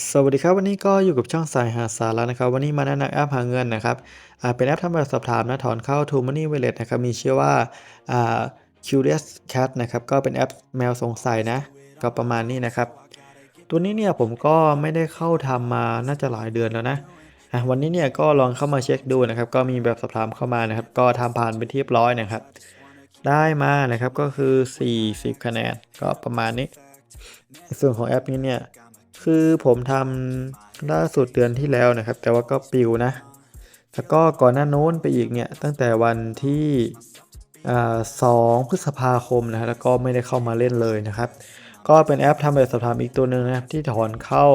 สวัสดีครับวันนี้ก็อยู่กับช่องสายหาสาระนะครับ วันนี้มาแนะนำแอปหาเงินนะครับเป็นแอปทำแบบสอบถามนะถอนเข้า True Money Wallet นะครับมีชื่อว่า Curious Cat นะครับก็เป็นแอปแมวสงสัยนะ ก็ประมาณนี้นะครับ ตัวนี้เนี่ยผมก็ไม่ได้เข้าทำมาน่าจะหลายเดือนแล้วนะวันนี้เนี่ยก็ลองเข้ามาเช็คดูนะครับ ก็มีแบบสอบถามเข้ามานะครับ ก็ทำผ่านไปที่เรียบร้อยนะครับ ได้มานะครับก็คือ 40 คะแนนก็ประมาณนี้ในส่วนของแอปนี้เนี่ย คือผมทำล่าสุดเดือนที่แล้วนะครับ แต่ว่าก็ปิวนะ แล้วก็ก่อนหน้าโน้นไปอีกเนี่ย ตั้งแต่วันที่สองพฤษภาคมนะฮะแล้วก็ไม่ได้เข้ามาเล่นเลยนะครับ ก็เป็นแอปทำแบบสอบถามอีกตัวหนึ่งนะครับ ที่ถอนเข้า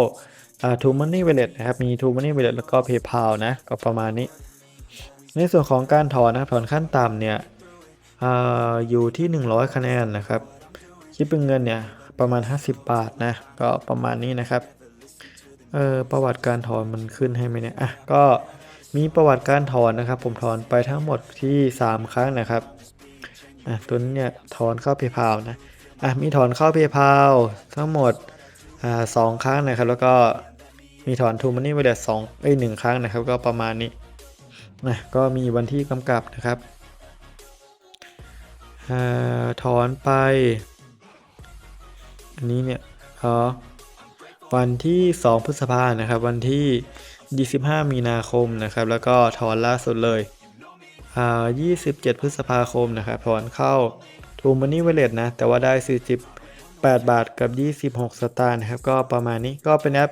อ่า True Money Wallet นะครับ มี True Money Wallet แล้วก็ PayPal นะ ก็ประมาณนี้ ในส่วนของการถอนนะครับถอนขั้นต่ำเนี่ยออยู่ที่ 100 คะแนนนะครับ คิดเป็นเงินเนี่ย ประมาณ 50 บาทนะ ก็ประมาณนี้นะครับ เออประวัติการถอนมันขึ้นให้ไหมเนี่ย อะ ก็มีประวัติการถอนนะครับ ผมถอนไปทั้งหมดที่ 3 ครั้งนะครับ อะ ตัวนี้เนี่ยถอนเข้า PayPal นะ อะ มีถอนเข้า PayPal ทั้งหมด อ่าสองครั้งนะครับ แล้วก็มีถอน True Money Wallet สองเอ้ยหนึ่งครั้งนะครับ ก็ประมาณนี้ นะ ก็มีวันที่กำกับนะครับ อ่า ถอนไป อันนี้เนี่ยอ๋อวันที่ 2 พฤษภานะครับ วันที่ 25 มีนาคมนะครับ แล้วก็ถอนล่าสุดเลยอ่า27 พฤษภาคมนะครับ ถอนเข้า True Money Wallet นะ แต่ว่าได้ 48 บาทกับ 26 สตางค์นะครับ ก็ประมาณนี้ก็เป็นแอป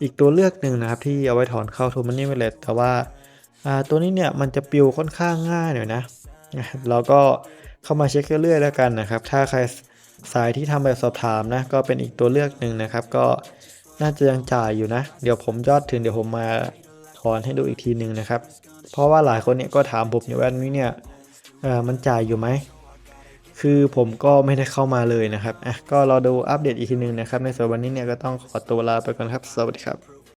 อีกตัวเลือกหนึ่งนะครับ ที่เอาไว้ถอนเข้า True Money Wallet แต่ว่าตัวนี้เนี่ยมันจะปิวค่อนข้างง่ายหน่อยนะ เราก็เข้ามาเช็คเรื่อยๆแล้วกันนะครับ ถ้าใคร สายที่ทำแบบสอบถามนะ ก็เป็นอีกตัวเลือกหนึ่งนะครับ ก็น่าจะยังจ่ายอยู่นะ เดี๋ยวผมยอดถึงเดี๋ยวผมมาถอนให้ดูอีกทีหนึ่งนะครับ เพราะว่าหลายคนเนี่ยก็ถามผมอยู่ว่านี้เนี่ยเออมันจ่ายอยู่ไหมคือผมก็ไม่ได้เข้ามาเลยนะครับอะก็รอดูอัปเดตอีกทีหนึ่งนะครับ ในส่วนวันนี้เนี่ยก็ต้องขอตัวลาไปก่อนครับ สวัสดีครับ